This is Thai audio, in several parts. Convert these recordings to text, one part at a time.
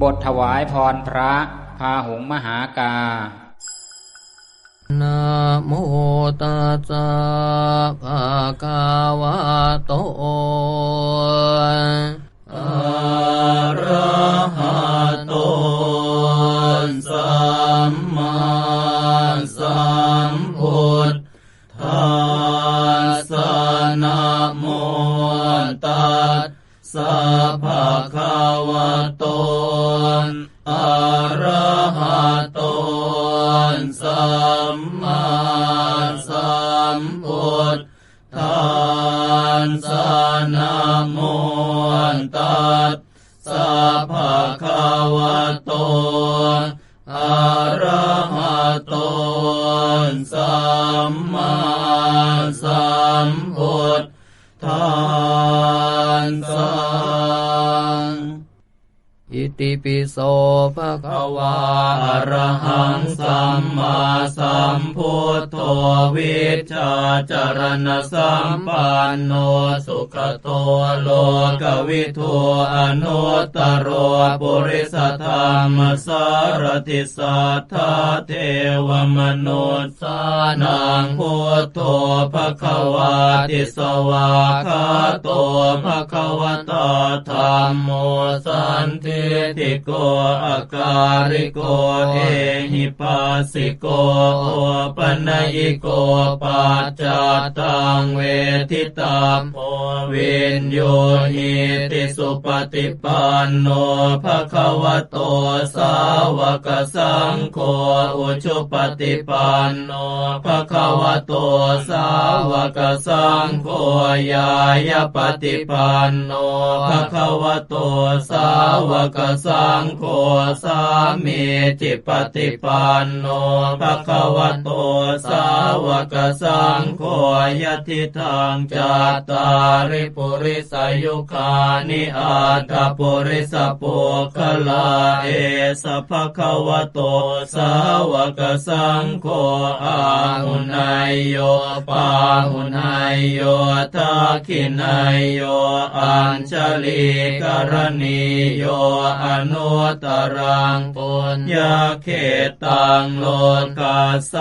บทถวายพรพระพาหุงมหากานะโมตัสสะภะคะวะโตอะระ อะ ปิโสภะคะวาอรหังสัมมาสัมพุทโธวิชาจารณสัมปันโนสุขโตโลกวิทูอนุตตรโรปุริสธรรมสารติสัทธาเทวมนุษย์สานังพุทโธภะคะวาติสวาคาโตภะคะวะตาธรรมโมสันติติโกอาการิโกเอหิปัสสิโกโอปัญญิโกปัจจตังเวทิตาโพวินโยหิติสุปฏิปันโนภะคะวะโตสาวกสังโฆอุชุปฏิปันโนภะคะวะโตสาวกสังโฆยายปฏิปันโนภะคะวะโตสาวกสังโฆสามีจิปฏิปันโนภะคะวะโตสาวกสังโฆยติทางจัตตาริปุริสายุคานิอาตาปุริสปุคลาเอสภะคะวะโตสาวกสังโฆอาหุนายโยปาหุนายโยทักขินายโยอัญชลีกรณีโยอนุตตรังปุญญาเขตังโลกาส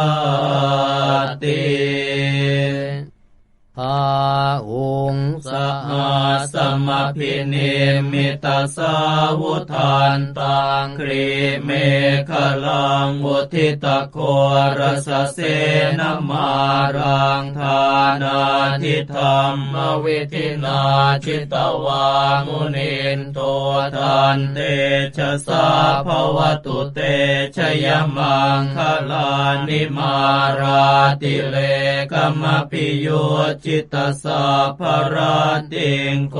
ติ พาองสหัสมพินิมิตาสาวุทานตังครีเมฆลังวุทิตะโครสเสนมารังทานาทิธรรมวิธินาชิตวามุนินโตทันเตชะสาภวตุเตชยมังคลานิมาราติเลกมปิโยจิตตสาภราติงโค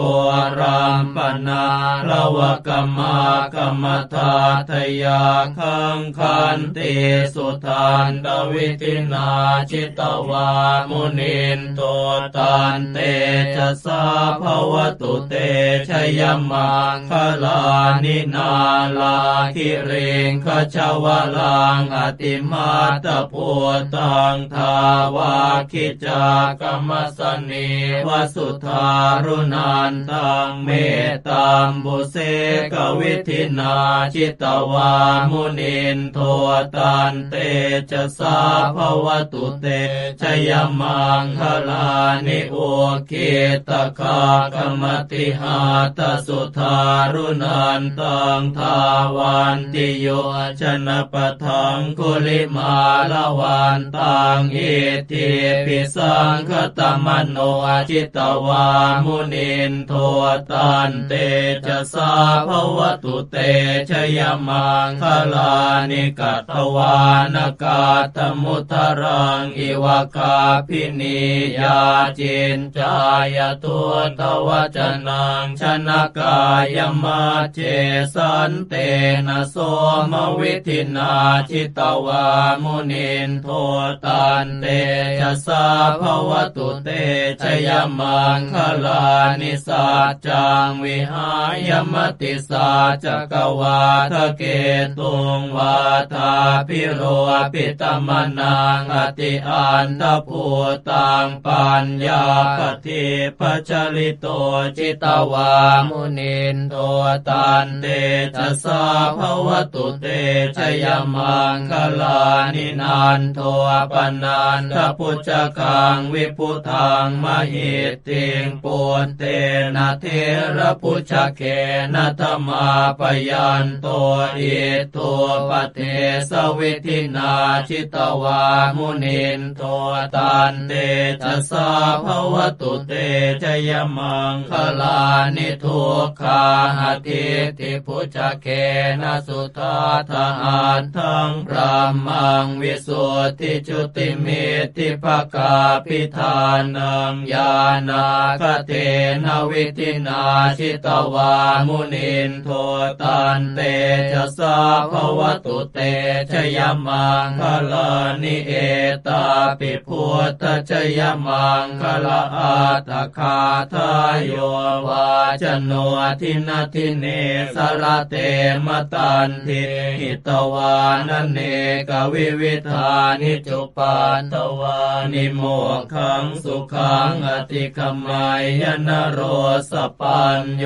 รัมปนาละวะกมมากรรมทาทยาคังคันติสุทานดวิตินาชิตวามุนินโตตันเตชะสาภวตุเตชยมังคลานินาลาคิเรงขจวลังอติมาตพุตังทาวาคิจากรรมสนีวสุธารุนันตังเมตตามบุเสกวิธินาจิตวามุนินโทตันเตชะสาภวตุเตชยมังคลานิโอเกตคากรรมติหาตสุธารุนันตังทาวันติโยชนะปะทังกุลิมาลวันตังเอติปิสังคตมมโนอจิตวามุนินโทตันเตจะสาภวตุเตชยมังคลานิกัตวานกาตมุทรังอิวกาพินิยาจินจายตัวตวจนังชนะกายมาเจสันเตนะโสมวิธินาจิตวามุนินโทตันเตจะสาภวตุเตชยมังคลานิสัจจังวิหายมติสาจักวาทะเกตุงวาทาพิโรปิตมนังอติอันทภูตังปัญญาปฏิปชลิโตจิตวามุนินโตตันเตจะสาภวตุเตชยมังคลานินันโทปนันทพุจคังวิพุทังมหิตติงปุนเตนะเทระพุจเกนะธรรมาปยันโตอิตัวปเทสวิธินาชิตวามุนินโทตันเตจะสาภวตุเตชยมังคลานิทุกขาหติติพุจเกนะสุทาทหันทังพระมังวิสุทธิจุติเมติภกาพิธานังญาณาคเตนวิธินาชิตวามุนินโทตันเตจะสาภวตุเตชยมังคลานิเอตาปิพุทธชยมังคลาอาตคาทายโยวาจโนทินาทิเนสระเตมตันทิหิตวานเนกวิวิธานิจุปันตวานิโมขังสุขังอติคมัยยนโรสปัญโย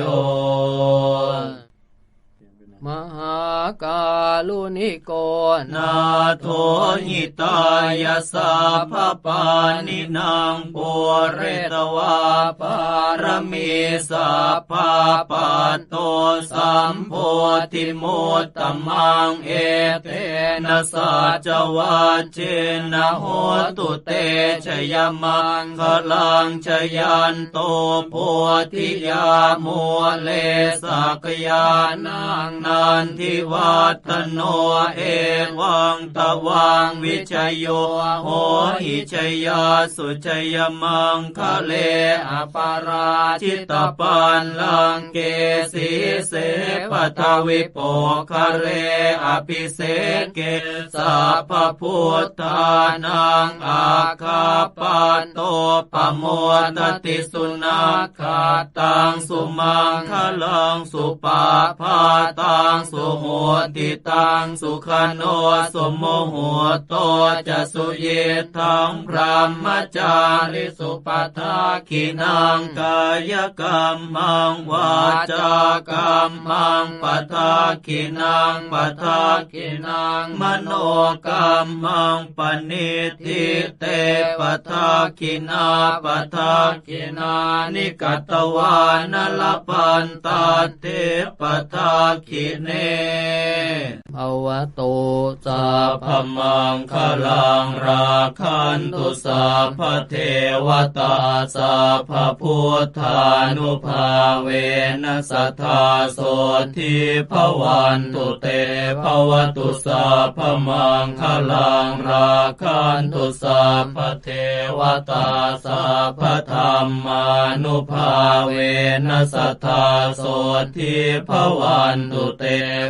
มหากาลุนิโกนาโทหิตายาสาภปานินางปุเรตวาปารมีสัพพาปัตโตสัมโพ ธิมุตตมังเอเตนะสัจวัจเจนะโหตุเตชยมังคลังชยันโตโพธิยามัวเลสักยานังนันทิวัตโนเอวังตวังวิชยโยโหหิชยาสุชยมังคะเลอปาราชิตปันลังเกสีเสปทวิโปคะเรอภิเสเกสัพพุทธานังอาคาปันโตปโมตติสุนาคาตังสุมังคลังสุปาพาตังสุโหติตังสุขโนสมโมโหโตจะสุเยทังพรหมจาริสุปทาขินังกายกรรมังวาจากรรมังปทากินังปทากินังมโนกรรมังปณิทิเตปทากินาปทากินานิกัตวานลปันตาเตปทากิเน ภวโตสัพพมังคลังราคันตุสัพพเทวตาสัพพพุทธานุภาเวนัสทธาโสทิภวันตุเตภวตุสัพพมังคลังราคันตุสัพพเทวตาสัพพธรรมานุภาเวนัสทธาโสทิภวันตุเต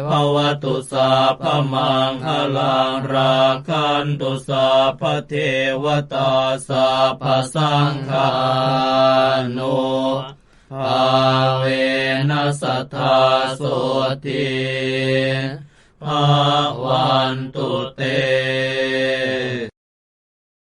ภวตุสัพมังคลังราคันตุสาพเทวตาสาพสังฆานุภาเวนัสธาโสติภาวันตุเต